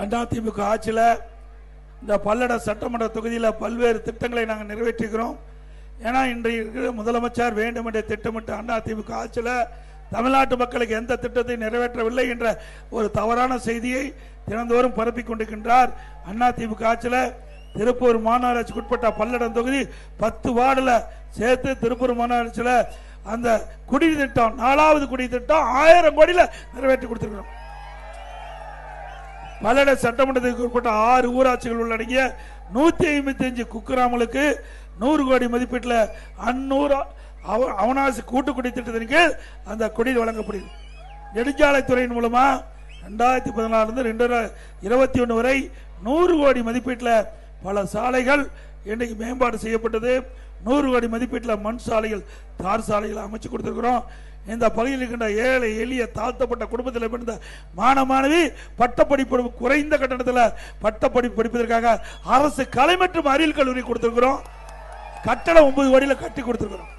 அதிமுக ஆட்சியில் இந்த பல்லட சட்டமன்ற தொகுதியில் பல்வேறு திட்டங்களை நாங்கள் நிறைவேற்றுகிறோம் ஏன்னா இன்றைய இருக்கிற முதலமைச்சர் வேண்டும் என்ற திட்டமிட்டு அதிமுக ஆட்சியில் தமிழ்நாட்டு மக்களுக்கு எந்த திட்டத்தையும் நிறைவேற்றவில்லை என்ற ஒரு தவறான செய்தியை தினந்தோறும் பரப்பிக் கொண்டிருக்கின்றார். அதிமுக ஆட்சியில் திருப்பூர் மாநகராட்சிக்கு உட்பட்ட பல்லடம் தொகுதி பத்து வார்டில் சேர்த்து திருப்பூர் மாநகராட்சியில் அந்த குடிநீர் திட்டம் நாலாவது குடிநீர் திட்டம் ஆயிரம் கோடியில் நிறைவேற்றி கொடுத்துருக்கிறோம். மலட சட்டமன்றத்துக்கு உட்பட்ட ஆறு ஊராட்சிகள் உள்ளடங்கிய நூத்தி ஐம்பத்தி அஞ்சு குக்கிராமங்களுக்கு நூறு கோடி மதிப்பீட்டில் அந்நூறு அவ- அவனாசி கூட்டு குடி திட்டத்தின் கீழ் அந்த குடிநீர் வழங்கப்படுகிறது. நெடுஞ்சாலைத்துறையின் மூலமா ரெண்டாயிரத்தி பதினாலுலேருந்து இருந்து இருபத்தி ஒன்று வரை நூறு கோடி மதிப்பீட்டில் பல சாலைகள் இன்னைக்கு மேம்பாடு செய்யப்பட்டது. நூறு கோடி மதிப்பீட்டில் மண் சாலைகள் தார் சாலைகள் அமைச்சு கொடுத்துருக்குறோம். இந்த பகுதியில் இருக்கின்ற ஏழை எளிய தாழ்த்தப்பட்ட குடும்பத்தில் பிறந்த மாணவ மாணவி பட்டப்படிப்பு குறைந்த கட்டணத்தில் பட்டப்படிப்பு படிப்பதற்காக அரசு கலை மற்றும் அறிவியல் கல்லூரி கொடுத்துருக்குறோம். கட்டடம் ஒன்பது கோடியில் கட்டி கொடுத்துருக்குறோம்.